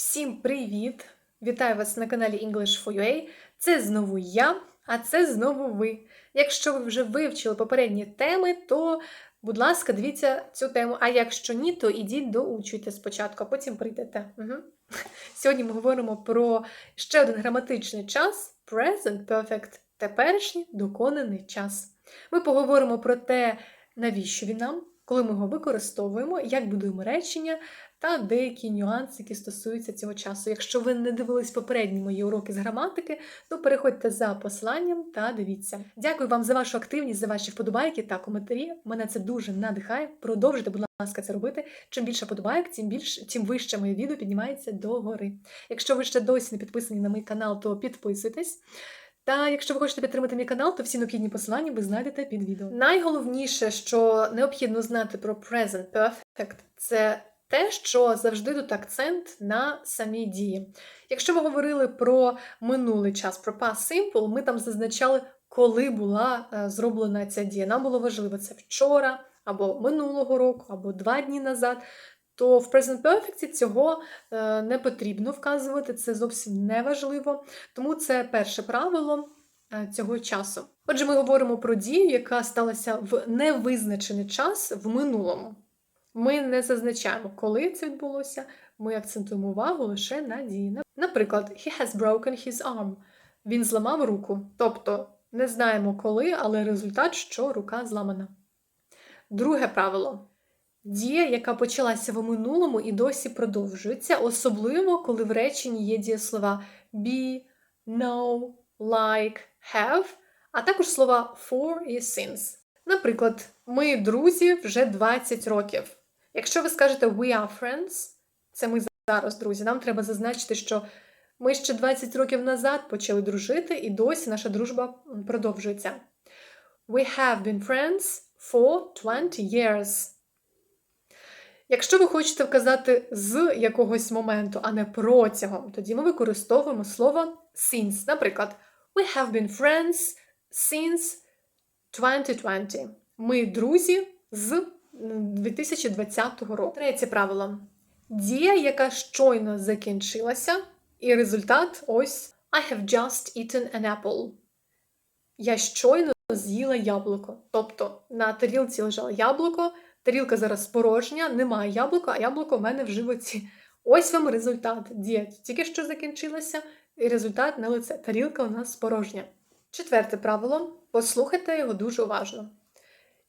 Всім привіт! Вітаю вас на каналі English for UA. Це знову я, а це знову ви. Якщо ви вже вивчили попередні теми, то, будь ласка, дивіться цю тему. А якщо ні, то ідіть доучуйте спочатку, а потім прийдете. Угу. Сьогодні ми говоримо про ще один граматичний час present perfect, теперішній доконаний час. Ми поговоримо про те, навіщо він нам, коли ми його використовуємо, як будуємо речення та деякі нюанси, які стосуються цього часу. Якщо ви не дивились попередні мої уроки з граматики, то переходьте за посиланням та дивіться. Дякую вам за вашу активність, за ваші вподобайки та коментарі. Мене це дуже надихає. Продовжуйте, будь ласка, це робити. Чим більше подобайок, тим більше, тим вище моє відео піднімається до гори. Якщо ви ще досі не підписані на мій канал, то підписуйтесь. Та якщо ви хочете підтримати мій канал, то всі необхідні посилання ви знайдете під відео. Найголовніше, що необхідно знати про Present Perfect, це те, що завжди тут акцент на самій дії. Якщо ми говорили про минулий час, про past simple, ми там зазначали, коли була е, зроблена ця дія. Нам було важливо це вчора, або минулого року, або два дні назад. То в Present Perfect цього е, не потрібно вказувати, це зовсім не важливо. Тому це перше правило е, цього часу. Отже, ми говоримо про дію, яка сталася в невизначений час в минулому. Ми не зазначаємо, коли це відбулося, ми акцентуємо увагу лише на дії. Наприклад, he has broken his arm. Він зламав руку. Тобто не знаємо коли, але результат, що рука зламана. Друге правило. Дія, яка почалася в минулому і досі продовжується, особливо коли в реченні є дієслова be, know, like, have, а також слова for і since. Наприклад, ми друзі вже 20 років. Якщо ви скажете we are friends, це ми зараз друзі, нам треба зазначити, що ми ще 20 років назад почали дружити, і досі наша дружба продовжується. We have been friends for 20 years. Якщо ви хочете вказати з якогось моменту, а не протягом, тоді ми використовуємо слово since. Наприклад, we have been friends since 2020. Ми друзі з 2020 року. Третє правило. Дія, яка щойно закінчилася, і результат ось I have just eaten an apple. Я щойно з'їла яблуко. Тобто на тарілці лежало яблуко, тарілка зараз порожня, немає яблука, а яблуко в мене в животі. Ось вам результат. Дія тільки що закінчилася, і результат на лице. Тарілка у нас порожня. Четверте правило. Послухайте його дуже уважно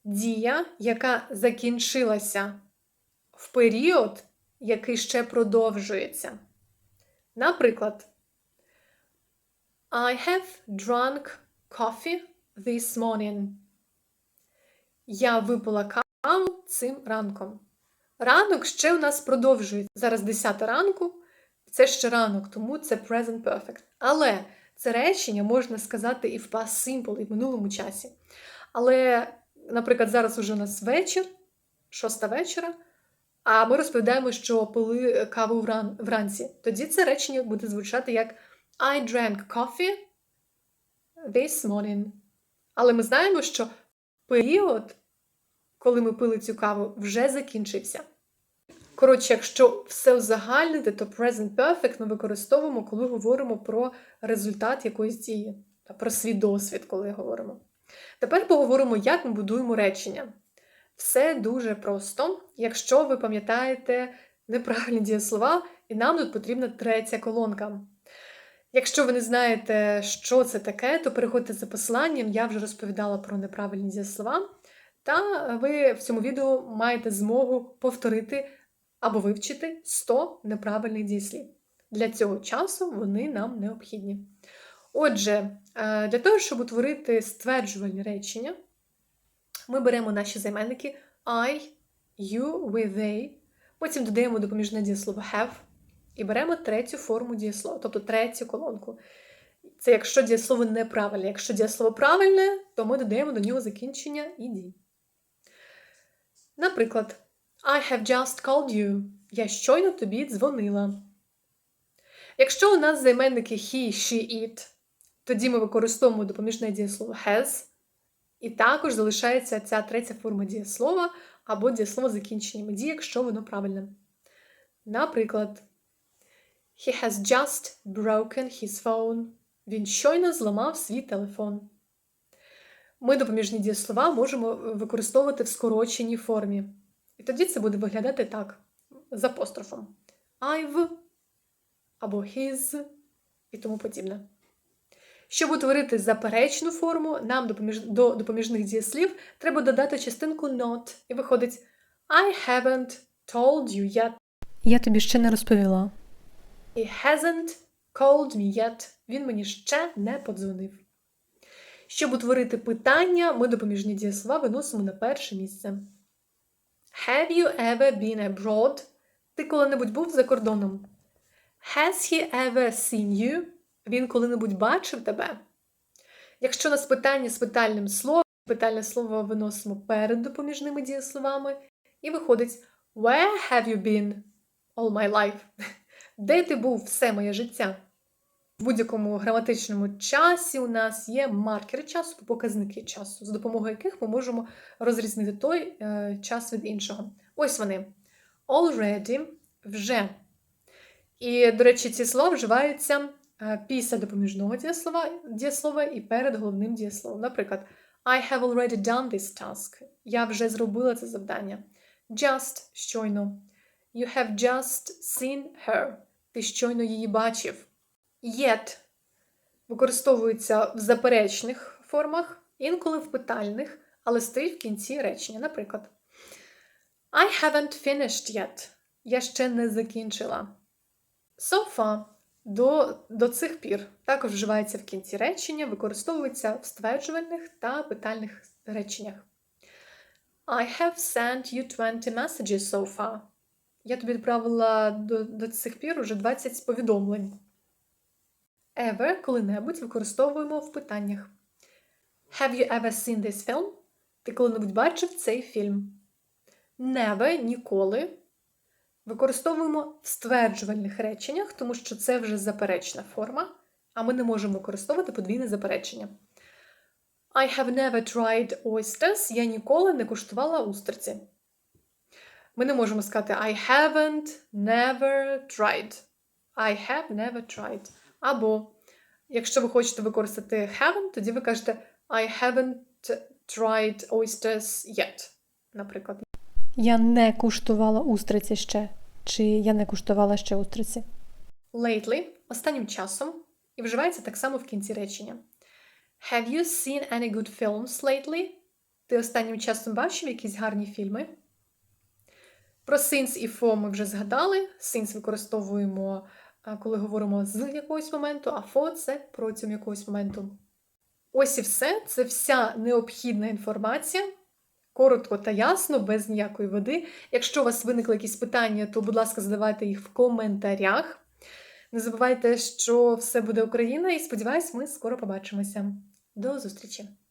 дія, яка закінчилася в період, який ще продовжується. Наприклад, I have drunk coffee this morning. Я випила каву цим ранком. Ранок ще у нас продовжується. Зараз 10 ранку, це ще ранок, тому це present perfect. Але це речення можна сказати і в past simple, і в минулому часі. Але наприклад, зараз уже у нас вечір, шоста вечора, а ми розповідаємо, що пили каву вран... вранці. Тоді це речення буде звучати як I drank coffee this morning. Але ми знаємо, що період, коли ми пили цю каву, вже закінчився. Коротше, якщо все узагальнити, то present perfect ми використовуємо, коли говоримо про результат якоїсь дії, про свій досвід, коли говоримо. Тепер поговоримо, як ми будуємо речення. Все дуже просто, якщо ви пам'ятаєте неправильні дієслова, і нам тут потрібна третя колонка. Якщо ви не знаєте, що це таке, то переходьте за посиланням, я вже розповідала про неправильні дієслова, та ви в цьому відео маєте змогу повторити або вивчити 100 неправильних дієслів. Для цього часу вони нам необхідні. Отже, е, для того, щоб утворити стверджувальні речення, ми беремо наші займенники I, you, we, they, потім додаємо допоміжне дієслово have і беремо третю форму дієслова, тобто третю колонку. Це якщо дієслово неправильне. Якщо дієслово правильне, то ми додаємо до нього закінчення «іді». Наприклад, I have just called you. Я щойно тобі дзвонила. Якщо у нас займенники he, she, it, тоді ми використовуємо допоміжне дієслово has, і також залишається ця третя форма дієслова або дієслово з закінченням дії, якщо воно правильне. Наприклад, He has just broken his phone. Він щойно зламав свій телефон. Ми допоміжні дієслова можемо використовувати в скороченій формі. І тоді це буде виглядати так: з апострофом. I've або his і тому подібне. Щоб утворити заперечну форму, нам допоміж... до допоміжних дієслів треба додати частинку not. І виходить I haven't told you yet. Я тобі ще не розповіла. He hasn't called me yet. Він мені ще не подзвонив. Щоб утворити питання, ми допоміжні дієслова виносимо на перше місце. Have you ever been abroad? Ти коли-небудь був за кордоном? Has he ever seen you? Він коли-небудь бачив тебе? Якщо нас питання з питальним словом, питальне слово виносимо перед допоміжними дієсловами, і виходить Where have you been all my life? Де ти був все моє життя? В будь-якому граматичному часі у нас є маркери часу, показники часу, за допомогою яких ми можемо розрізнити той е, час від іншого. Ось вони. Already вже. І, до речі, ці слова вживаються після допоміжного дієслова, дієслова і перед головним дієсловом. Наприклад, I have already done this task. Я вже зробила це завдання. Just щойно. You have just seen her. Ти щойно її бачив. Yet використовується в заперечних формах, інколи в питальних, але стоїть в кінці речення. Наприклад, I haven't finished yet. Я ще не закінчила. So far до, до цих пір також вживається в кінці речення, використовується в стверджувальних та питальних реченнях. I have sent you 20 messages so far. Я тобі відправила до, до цих пір уже 20 повідомлень. Ever коли-небудь використовуємо в питаннях. Have you ever seen this film? Ти коли-небудь бачив цей фільм? Never ніколи. Використовуємо в стверджувальних реченнях, тому що це вже заперечна форма, а ми не можемо використовувати подвійне заперечення. I have never tried oysters. Я ніколи не куштувала устриці. Ми не можемо сказати I haven't never tried. I have never tried. Або, якщо ви хочете використати haven't, тоді ви кажете I haven't tried oysters yet. Наприклад. Я не куштувала устриці ще. Чи я не куштувала ще устриці? Lately останнім часом і вживається так само в кінці речення. Have you seen any good films lately? Ти останнім часом бачив якісь гарні фільми? Про since і for ми вже згадали. Since використовуємо, коли говоримо з якогось моменту, а for це протягом якогось моменту. Ось і все. Це вся необхідна інформація. Коротко та ясно, без ніякої води. Якщо у вас виникли якісь питання, то, будь ласка, задавайте їх в коментарях. Не забувайте, що все буде Україна, і сподіваюсь, ми скоро побачимося. До зустрічі!